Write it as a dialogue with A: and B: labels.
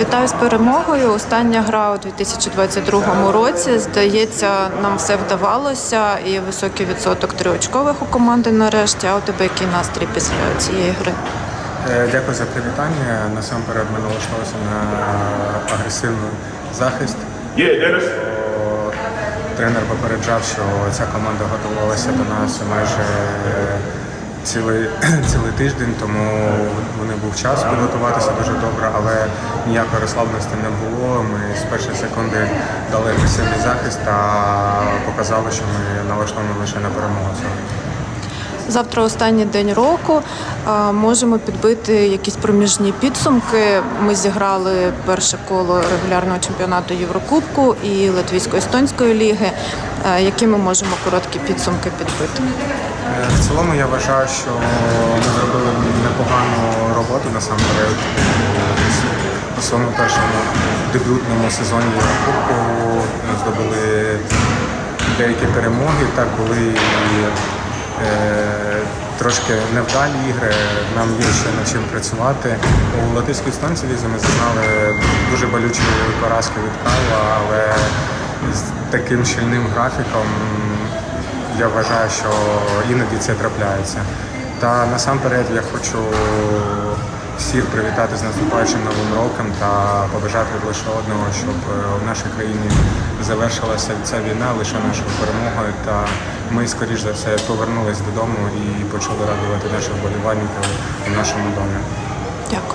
A: Вітаю з перемогою. Остання гра у 2022 році. Здається, нам все вдавалося і високий відсоток триочкових у команди нарешті. А у тебе який настрій після цієї гри?
B: Е, Дякую за привітання. Насамперед ми налаштувалися на агресивний захист. Тренер попереджав, що ця команда готувалася до нас майже цілий, цілий тиждень, тому вони був час підготуватися дуже добре, але ніякої розслабленості не було. Ми з першої секунди дали агресивний захист та показали, що ми налаштовані лише на перемогу.
A: Завтра останній день року. Можемо підбити якісь проміжні підсумки. Ми зіграли перше коло регулярного чемпіонату Єврокубку і Латвійсько-естонської ліги. Які ми можемо короткі підсумки підбити?
B: Е, В цілому я вважаю, що ми зробили непогану роботу насамперед у своєму першому дебютному сезоні Єврокубку здобули деякі перемоги. Так були трошки невдалі ігри. Нам є ще над чим працювати. У латиській станції ми зазнали дуже болючі поразки від Кайла, але з таким щільним графіком я вважаю, що іноді це трапляється. Та насамперед я хочу всіх привітати з наступаючим новим роком та побажати лише одного, щоб е, в нашій країні завершилася ця війна лише нашою перемогою. Та ми, скоріш за все, повернулись додому і почали радувати наших вболівальників у нашому домі.
A: Дякую.